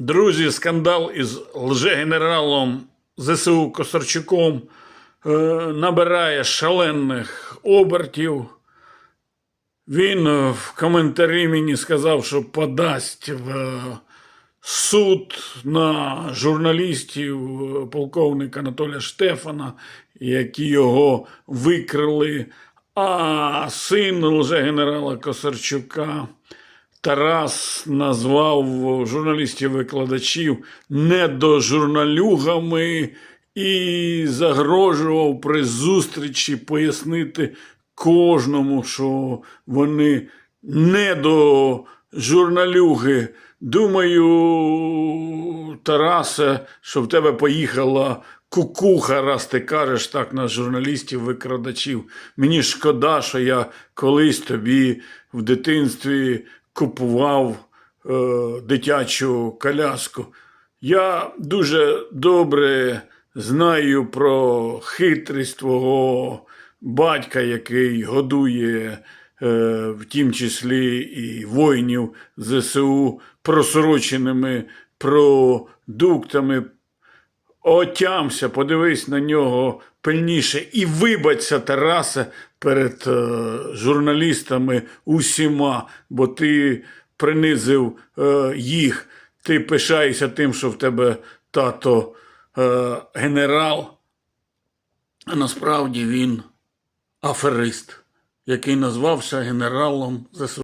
Друзі, скандал із лжегенералом ЗСУ Косарчуком е, набирає шалених обертів. Він е, в коментарі мені сказав, що подасть в е, суд на журналістів полковника Анатолія Штефана, які його викрили. А син лжегенерала Косарчука Тарас назвав журналістів-викладачів недожурналюгами і загрожував при зустрічі пояснити кожному, що вони не до журналюги. Думаю, Тарасе, що в тебе поїхала кукуха, раз ти кажеш так на журналістів-викрадачів. Мені шкода, що я колись тобі в дитинстві купував е, дитячу коляску. Я дуже добре знаю про хитрість твого батька, який годує, е, в тім числі і воїнів ЗСУ просроченими продуктами. Отямся, подивись на нього пильніше і вибачся, Тарасе, перед е, журналістами усіма, бо ти принизив е, їх. Ти пишаєшся тим, що в тебе тато е, генерал, а насправді він аферист, який назвався генералом ЗСУ.